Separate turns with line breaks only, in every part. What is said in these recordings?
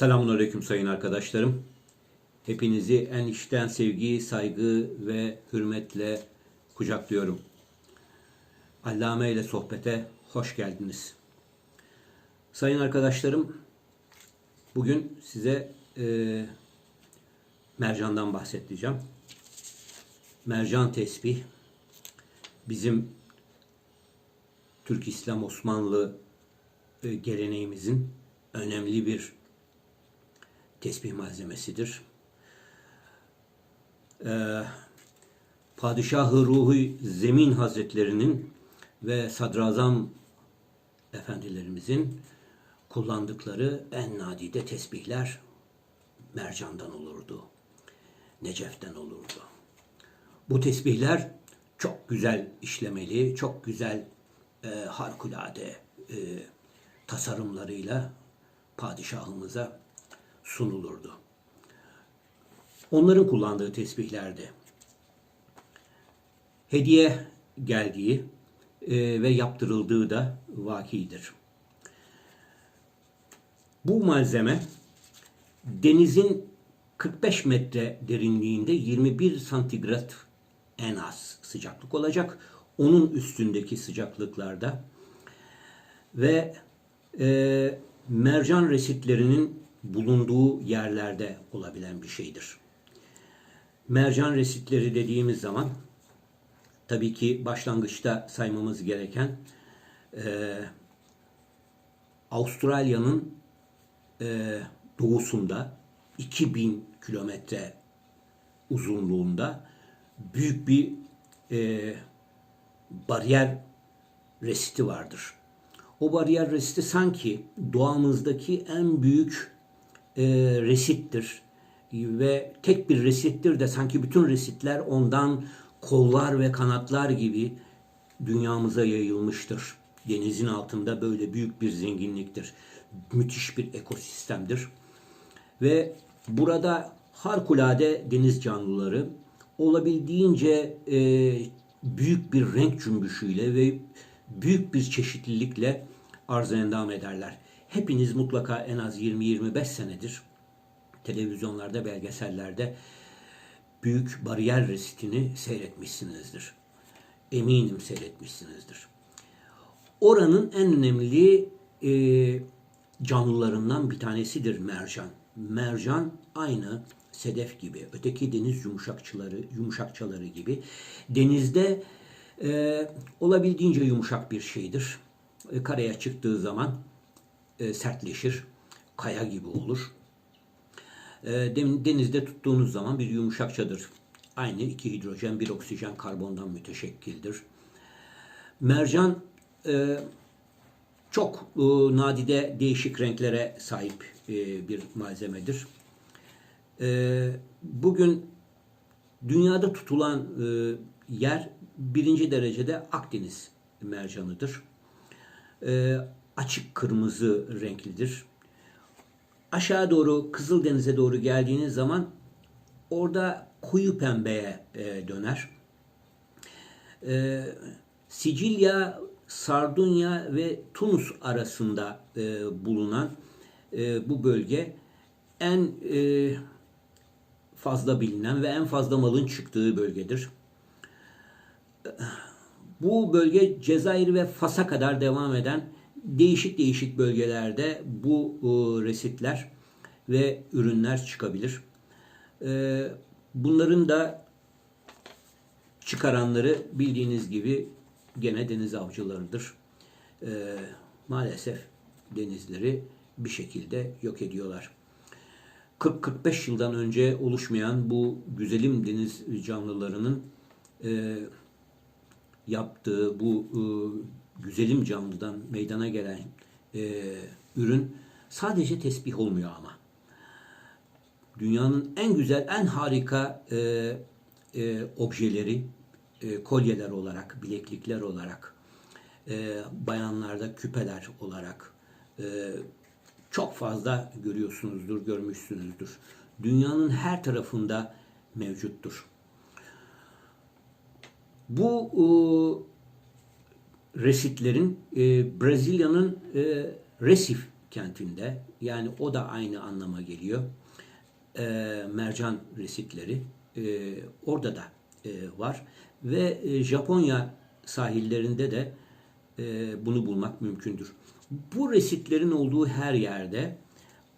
Selamünaleyküm sayın arkadaşlarım. Hepinizi en içten sevgi, saygı ve hürmetle kucaklıyorum. Allame ile sohbete hoş geldiniz. Sayın arkadaşlarım, bugün size e, mercandan bahsedeceğim. Mercan tesbih bizim Türk İslam Osmanlı e, geleneğimizin önemli bir tesbih malzemesidir. Ee, Padişahı Ruhu Zemin Hazretlerinin ve Sadrazam efendilerimizin kullandıkları en nadide tesbihler mercandan olurdu. Necef'ten olurdu. Bu tesbihler çok güzel işlemeli, çok güzel e, harikulade e, tasarımlarıyla padişahımıza sunulurdu. Onların kullandığı tesbihlerde hediye geldiği e, ve yaptırıldığı da vakidir. Bu malzeme denizin 45 metre derinliğinde 21 santigrat en az sıcaklık olacak. Onun üstündeki sıcaklıklarda ve e, mercan resitlerinin bulunduğu yerlerde olabilen bir şeydir. Mercan resitleri dediğimiz zaman tabii ki başlangıçta saymamız gereken e, Avustralya'nın e, doğusunda 2000 kilometre uzunluğunda büyük bir e, bariyer resiti vardır. O bariyer resiti sanki doğamızdaki en büyük e, resittir ve tek bir resittir de sanki bütün resitler ondan kollar ve kanatlar gibi dünyamıza yayılmıştır. Denizin altında böyle büyük bir zenginliktir. Müthiş bir ekosistemdir. Ve burada harikulade deniz canlıları olabildiğince e, büyük bir renk cümbüşüyle ve büyük bir çeşitlilikle arz endam ederler. Hepiniz mutlaka en az 20-25 senedir televizyonlarda, belgesellerde büyük bariyer resitini seyretmişsinizdir. Eminim seyretmişsinizdir. Oranın en önemli e, canlılarından bir tanesidir mercan. Mercan aynı sedef gibi, öteki deniz yumuşakçıları, yumuşakçaları gibi denizde e, olabildiğince yumuşak bir şeydir. E, karaya çıktığı zaman e, sertleşir, kaya gibi olur. E, denizde tuttuğunuz zaman bir yumuşakçadır. Aynı iki hidrojen, bir oksijen, karbondan müteşekkildir. Mercan e, çok nadide değişik renklere sahip bir malzemedir. Bugün dünyada tutulan yer birinci derecede Akdeniz mercanıdır. Açık kırmızı renklidir. Aşağı doğru Kızıldeniz'e doğru geldiğiniz zaman orada koyu pembeye e, döner. E, Sicilya, Sardunya ve Tunus arasında e, bulunan e, bu bölge en e, fazla bilinen ve en fazla malın çıktığı bölgedir. Bu bölge Cezayir ve Fas'a kadar devam eden değişik değişik bölgelerde bu resitler ve ürünler çıkabilir. E, bunların da çıkaranları bildiğiniz gibi gene deniz avcılarıdır. E, maalesef denizleri bir şekilde yok ediyorlar. 40-45 yıldan önce oluşmayan bu güzelim deniz canlılarının e, yaptığı bu e, güzelim canlıdan meydana gelen e, ürün sadece tesbih olmuyor ama. Dünyanın en güzel, en harika e, e, objeleri, e, kolyeler olarak, bileklikler olarak, e, bayanlarda küpeler olarak e, çok fazla görüyorsunuzdur, görmüşsünüzdür. Dünyanın her tarafında mevcuttur. Bu e, resitlerin e, Brezilya'nın e, Resif kentinde. Yani o da aynı anlama geliyor. E, mercan resitleri e, orada da e, var. Ve e, Japonya sahillerinde de e, bunu bulmak mümkündür. Bu resitlerin olduğu her yerde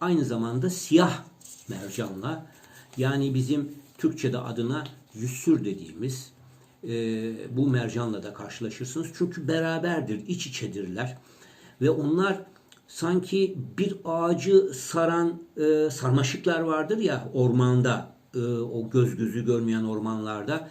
aynı zamanda siyah mercanla yani bizim Türkçe'de adına yüssür dediğimiz bu mercanla da karşılaşırsınız. Çünkü beraberdir, iç içedirler. Ve onlar sanki bir ağacı saran e, sarmaşıklar vardır ya ormanda, e, o göz gözü görmeyen ormanlarda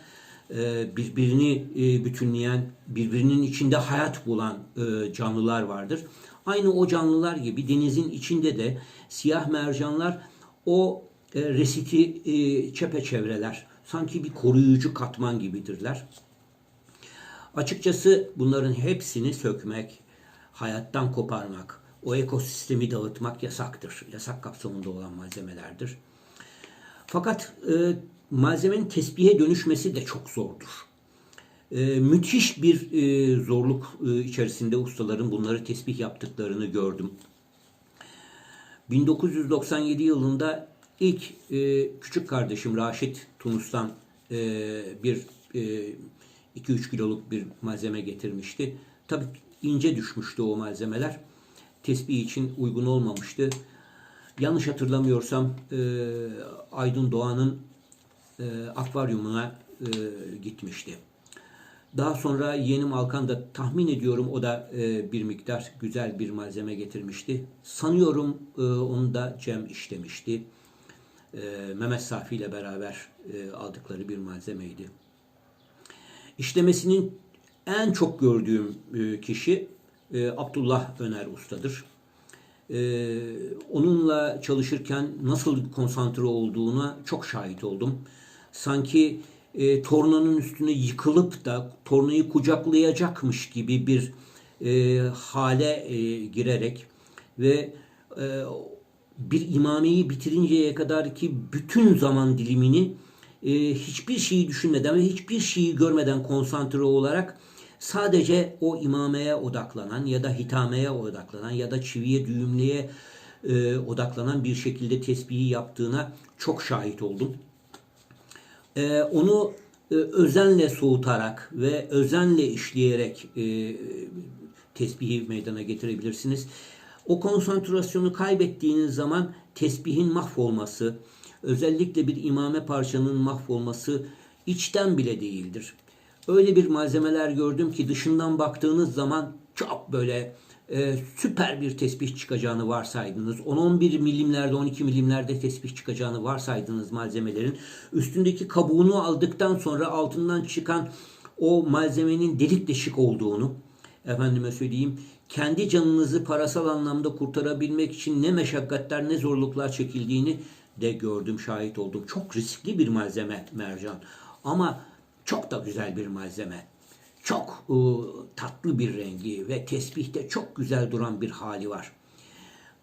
e, birbirini e, bütünleyen, birbirinin içinde hayat bulan e, canlılar vardır. Aynı o canlılar gibi denizin içinde de siyah mercanlar o e, resiti e, çepeçevreler. Sanki bir koruyucu katman gibidirler. Açıkçası bunların hepsini sökmek, hayattan koparmak, o ekosistemi dağıtmak yasaktır. Yasak kapsamında olan malzemelerdir. Fakat e, malzemenin tesbihe dönüşmesi de çok zordur. E, müthiş bir e, zorluk e, içerisinde ustaların bunları tesbih yaptıklarını gördüm. 1997 yılında ilk e, küçük kardeşim Raşit Tunus'tan e, bir e, 2-3 kiloluk bir malzeme getirmişti. Tabii ince düşmüştü o malzemeler. Tesbih için uygun olmamıştı. Yanlış hatırlamıyorsam e, Aydın Doğan'ın e, akvaryumuna e, gitmişti. Daha sonra yeğenim Alkan da tahmin ediyorum o da e, bir miktar güzel bir malzeme getirmişti. Sanıyorum e, onu da Cem işlemişti. E, Mehmet Safi ile beraber e, aldıkları bir malzemeydi. İşlemesinin en çok gördüğüm e, kişi e, Abdullah Öner Usta'dır. Onunla çalışırken nasıl konsantre olduğuna çok şahit oldum. Sanki e, tornanın üstüne yıkılıp da tornayı kucaklayacakmış gibi bir e, hale e, girerek ve e, bir imameyi bitirinceye kadar ki bütün zaman dilimini e, hiçbir şeyi düşünmeden ve hiçbir şeyi görmeden konsantre olarak sadece o imameye odaklanan ya da hitameye odaklanan ya da çiviye düğümleye e, odaklanan bir şekilde tesbihi yaptığına çok şahit oldum. E, onu e, özenle soğutarak ve özenle işleyerek e, tesbihi meydana getirebilirsiniz. O konsantrasyonu kaybettiğiniz zaman tesbihin mahvolması, özellikle bir imame parçanın mahvolması içten bile değildir. Öyle bir malzemeler gördüm ki dışından baktığınız zaman çok böyle e, süper bir tesbih çıkacağını varsaydınız, 10-11 milimlerde, 12 milimlerde tesbih çıkacağını varsaydınız malzemelerin, üstündeki kabuğunu aldıktan sonra altından çıkan o malzemenin delik deşik olduğunu, efendime söyleyeyim, kendi canınızı parasal anlamda kurtarabilmek için ne meşakkatler ne zorluklar çekildiğini de gördüm, şahit oldum. Çok riskli bir malzeme mercan. Ama çok da güzel bir malzeme. Çok e, tatlı bir rengi ve tesbihte çok güzel duran bir hali var.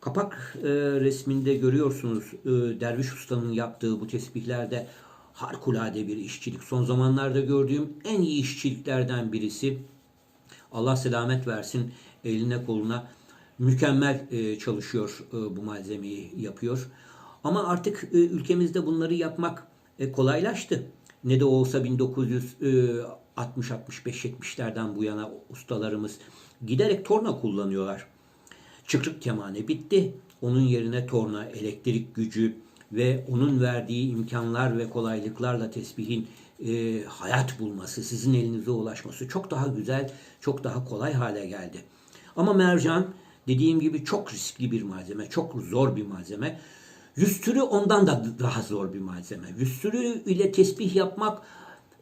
Kapak e, resminde görüyorsunuz e, Derviş Usta'nın yaptığı bu tesbihlerde harikulade bir işçilik. Son zamanlarda gördüğüm en iyi işçiliklerden birisi. Allah selamet versin eline koluna. Mükemmel e, çalışıyor e, bu malzemeyi yapıyor. Ama artık e, ülkemizde bunları yapmak kolaylaştı. Ne de olsa 1960-65-70'lerden bu yana ustalarımız giderek torna kullanıyorlar. Çıkrık kemane bitti. Onun yerine torna, elektrik gücü ve onun verdiği imkanlar ve kolaylıklarla tesbihin e, hayat bulması, sizin elinize ulaşması çok daha güzel, çok daha kolay hale geldi. Ama mercan dediğim gibi çok riskli bir malzeme, çok zor bir malzeme. Yüstürü ondan da daha zor bir malzeme. Yüstürü ile tesbih yapmak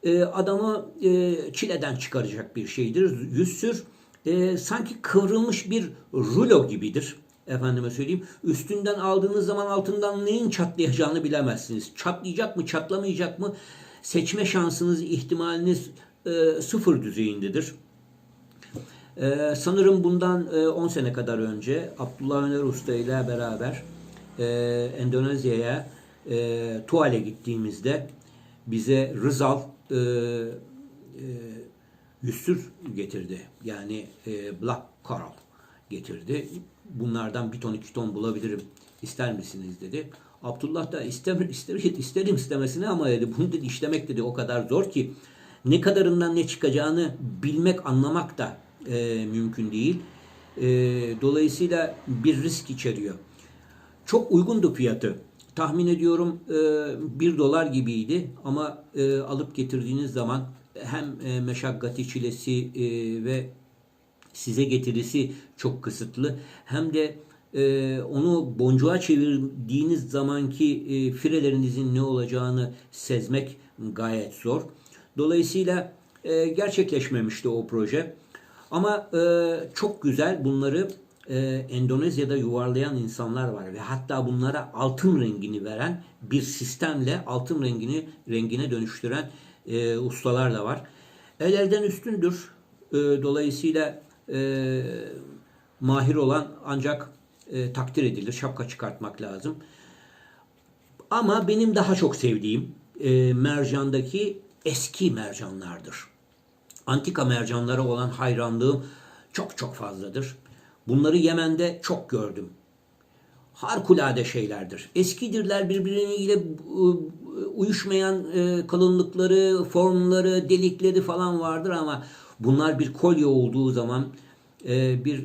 e, adamı e, çileden çıkaracak bir şeydir. Yüstür e, sanki kıvrılmış bir rulo gibidir. Efendime söyleyeyim. Üstünden aldığınız zaman altından neyin çatlayacağını bilemezsiniz. Çatlayacak mı, çatlamayacak mı? Seçme şansınız, ihtimaliniz e, sıfır düzeyindedir. Ee, sanırım bundan e, 10 sene kadar önce Abdullah Öner Usta ile beraber e, Endonezya'ya e, Tuval'e gittiğimizde bize Rızal e, e, yüstür getirdi. Yani e, Black Coral getirdi. bunlardan bir ton iki ton bulabilirim. İster misiniz dedi. Abdullah da ister, ister, isterim istemesine ama dedi bunu dedi işlemek dedi o kadar zor ki ne kadarından ne çıkacağını bilmek anlamak da e, mümkün değil. E, dolayısıyla bir risk içeriyor. Çok uygundu fiyatı. Tahmin ediyorum e, 1 dolar gibiydi ama e, alıp getirdiğiniz zaman hem e, meşakkati çilesi e, ve size getirisi çok kısıtlı hem de e, onu boncuğa çevirdiğiniz zamanki e, firelerinizin ne olacağını sezmek gayet zor. Dolayısıyla e, gerçekleşmemişti o proje. Ama e, çok güzel bunları e, Endonezya'da yuvarlayan insanlar var ve hatta bunlara altın rengini veren bir sistemle altın rengini rengine dönüştüren e, ustalar da var. El elden üstündür. E, dolayısıyla e, mahir olan ancak e, takdir edilir. Şapka çıkartmak lazım. Ama benim daha çok sevdiğim e, mercandaki eski mercanlardır. Antika mercanlara olan hayranlığım çok çok fazladır. Bunları Yemen'de çok gördüm. Harikulade şeylerdir. Eskidirler birbirleriyle e, uyuşmayan e, kalınlıkları, formları, delikleri falan vardır ama bunlar bir kolye olduğu zaman e, bir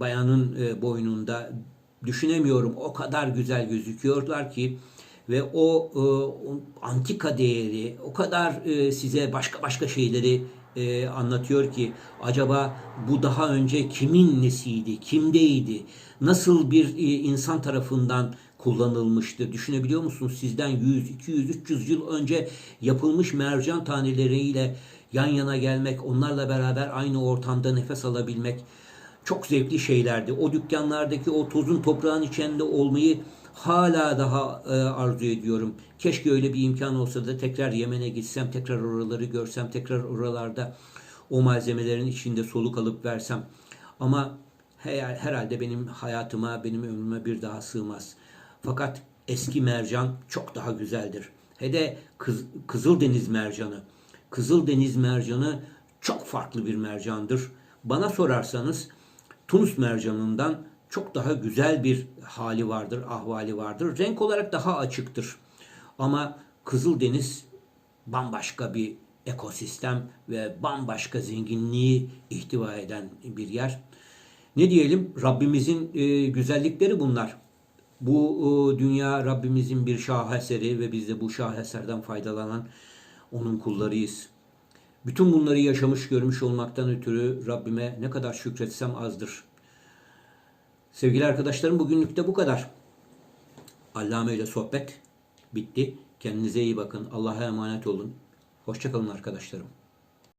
bayanın boynunda düşünemiyorum o kadar güzel gözüküyorlar ki ve o, o antika değeri o kadar size başka başka şeyleri e, anlatıyor ki acaba bu daha önce kimin nesiydi, kimdeydi, nasıl bir e, insan tarafından kullanılmıştı. Düşünebiliyor musunuz? Sizden 100, 200, 300 yıl önce yapılmış mercan taneleriyle yan yana gelmek, onlarla beraber aynı ortamda nefes alabilmek çok zevkli şeylerdi. O dükkanlardaki o tozun toprağın içinde olmayı hala daha e, arzu ediyorum. Keşke öyle bir imkan olsa da tekrar Yemen'e gitsem, tekrar oraları görsem, tekrar oralarda o malzemelerin içinde soluk alıp versem. Ama her, herhalde benim hayatıma, benim ömrüme bir daha sığmaz. Fakat eski mercan çok daha güzeldir. He de Kız, Kızıldeniz mercanı. Kızıldeniz mercanı çok farklı bir mercandır. Bana sorarsanız Tunus mercanından çok daha güzel bir hali vardır, ahvali vardır. Renk olarak daha açıktır. Ama Kızıldeniz bambaşka bir ekosistem ve bambaşka zenginliği ihtiva eden bir yer. Ne diyelim? Rabbimizin e, güzellikleri bunlar. Bu e, dünya Rabbimizin bir şaheseri ve biz de bu şaheserden faydalanan onun kullarıyız. Bütün bunları yaşamış görmüş olmaktan ötürü Rabbime ne kadar şükretsem azdır. Sevgili arkadaşlarım bugünlük de bu kadar. Allame ile sohbet bitti. Kendinize iyi bakın. Allah'a emanet olun. Hoşçakalın arkadaşlarım.